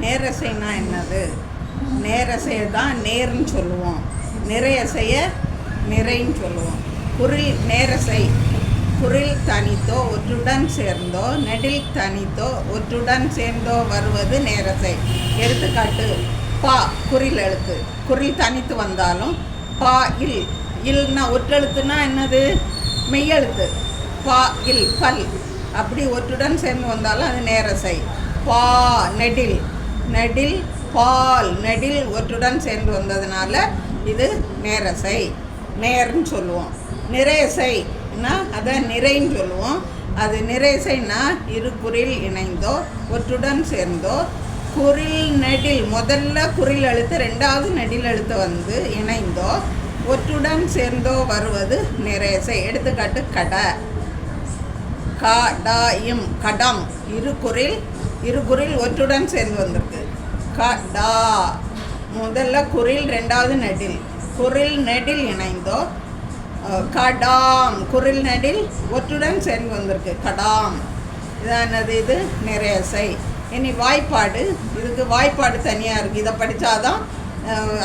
நேரசைனா என்னது? நேரசையை தான் நேர்னு சொல்லுவோம். நிறையசைய நிறைன்னு சொல்லுவோம். குரில் நேரசை. குரில் தனித்தோ ஒற்றுடன் சேர்ந்தோ நெடில் தனித்தோ ஒற்றுடன் சேர்ந்தோ வருவது நேரசை. எடுத்துக்காட்டு பா குரில் எழுத்து. குரில் தனித்து வந்தாலும் பா இல். இல்னா ஒற்றெழுத்துனா என்னது? மெய்யெழுத்து. பா இல் பல். அப்படி ஒற்றுடன் சேர்ந்து வந்தாலும் அது நேரசை. பா நெடில். நெடில் பால் நெடில் ஒற்றுடன் சேர்ந்து வந்ததுனால இது நேரசை. நேர்னு சொல்லுவோம். நிறையசைனா அதை நிறைன்னு சொல்லுவோம். அது நிறைசைனா இரு குறில் இணைந்தோ ஒற்றுடன் சேர்ந்தோ குறில் நெடில் முதல்ல குறில் எழுத்து ரெண்டாவது நெடில் எழுத்து வந்து இணைந்தோ ஒற்றுடன் சேர்ந்தோ வருவது நிறைசை. எடுத்துக்காட்டு கடை. கடாயும் கடம். இரு குரில் இரு குரில் ஒற்றுடன் சேர்ந்து வந்திருக்கு. கடா முதல்ல குரில் ரெண்டாவது நெடில். குரில் நெடில் இணைந்தோ கடாம். குரில் நெடில் ஒற்றுடன் சேர்ந்து வந்திருக்கு. கடாம். இதானது இது? நிறையசை இனி வாய்ப்பாடு. இதுக்கு வாய்ப்பாடு தனியாக இருக்குது இதை படித்தாதான்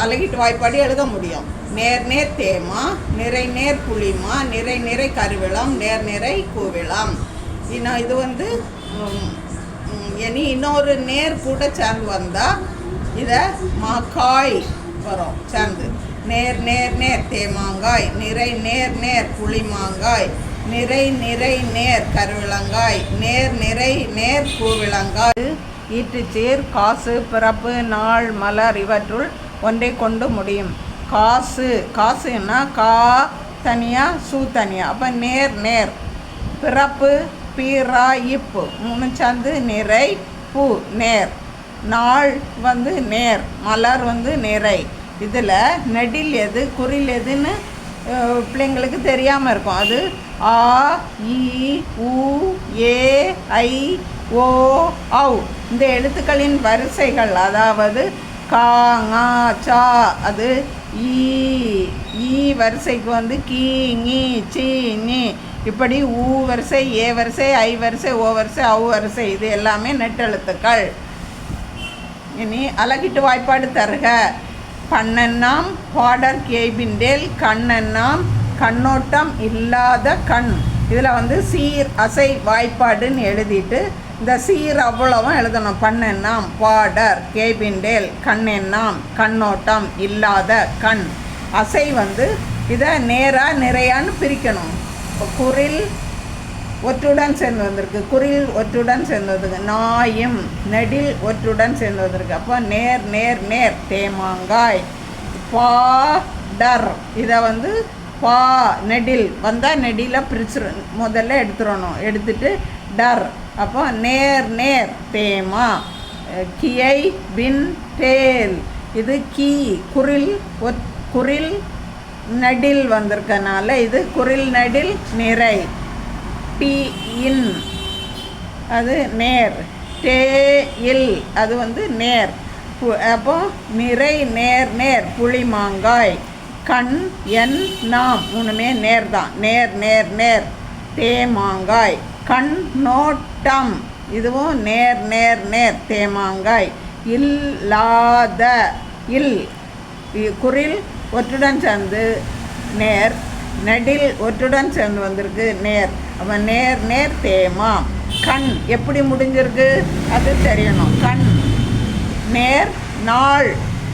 அழகிட்டு வாய்ப்பாடு எழுத முடியும். நேர் நேர் தேமா நிறை நேர் புளிமா நிறை நிறை கருவிளம் நேர் நிறை கூவிளம். இன்னும் இது வந்து இனி இன்னொரு நேர் கூட சேர்ந்து வந்தால் இதை மாக்காய் வரும். சேர்ந்து. நேர் நேர் நேர் தேமாங்காய். நிறை நேர் நேர் புளிமாங்காய். நிறை நிறை நேர் கருவிளங்காய். நேர் நிறை நேர் பூவிளங்காய். ஈட்டுச்சீர் காசு பிறப்பு நாள் மலர் இவற்றுள் ஒன்றை கொண்டு முடியும். காசு காசுன்னா கா தனியாக சூ தனியாக அப்போ நேர் நேர். பிறப்பு பீரா இப்பு மூணு சந்து நிறை பூ நேர். நாள் வந்து நேர் மலர் வந்து நிறை. இதில் நெடில் எது குறில் எதுன்னு பிள்ளைங்களுக்கு தெரியாமல் இருக்கும். அது ஆ இ உ ஏ ஐ ஓ ஔ. இந்த எழுத்துக்களின் வரிசைகள் அதாவது கா ஙா சா அது ஈ ஈ வரிசைக்கு வந்து கீ ngி சி நீ இப்படி ஊ வரிசை ஏ வரிசை ஐ வரிசை ஓ வரிசை ஔ வரிசை இது எல்லாமே நெட்டெழுத்துக்கள். இனி அழகிட்டு வாய்ப்பாடு தருக. பண்ணெண்ணாம் பாடர் கேபிண்டேல் கண்ணெண்ணாம் கண்ணோட்டம் இல்லாத கண். இதில் வந்து சீர் அசை வாய்ப்பாடுன்னு எழுதிட்டு இந்த சீர் அவ்வளவும் எழுதணும். பண்ணெண்ணாம் பாடர் கேபிண்டேல் கண்ணெண்ணாம் கண்ணோட்டம் இல்லாத கண். அசை வந்து இதை நேராக நிறையான்னு பிரிக்கணும். குரில் ஒற்றுடன் சேர்ந்து வந்திருக்கு குரில் ஒற்றுடன் சேர்ந்து வந்திருக்கு நாயும் நெடில் ஒற்றுடன் சேர்ந்து வந்திருக்கு அப்போ நேர் நேர் நேர் தேமாங்காய் பா டர். இதை வந்து பா நெடில். வந்தால் நெடில பிரிச்சுரு முதல்ல எடுத்துடணும் எடுத்துட்டு டர். அப்போ நேர் நேர் தேமா. கியை பின் டேல் இது கீ குரில் ஒத் குரில் நடில் வந்திருக்கனால இது குரில் நடில் நிறை. பி இன். அது நேர். டே இல். அது வந்து நேர். பு- அப்போ நிறை நேர் நேர். புளிமாங்காய் கண் என் நாம். மூணுமே நேர் தான். நேர் நேர் நேர். தேமாங்காய் கண் நோட்டம். இதுவும் நேர் நேர் நேர். தேமாங்காய் இல்லாத இல். குரில் ஒற்றுடன் சேர்ந்து நேர் நெடில் ஒற்றுடன் சேர்ந்து வந்திருக்கு நேர். அப்போ நேர் நேர் தேமா. கண் எப்படி முடிஞ்சிருக்கு? அது தெரியணும். கண் நேர் நாள்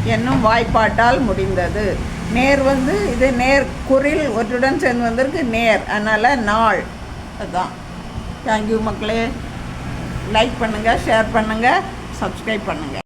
என்னும் வாய்ப்பாட்டால் முடிந்தது. நேர் வந்து இது நேர் குரில் ஒற்றுடன் சேர்ந்து வந்திருக்கு நேர். அதனால் நாள். அதுதான் தேங்க்யூ மக்களே. லைக் பண்ணுங்கள் ஷேர் பண்ணுங்கள் சப்ஸ்கிரைப் பண்ணுங்கள்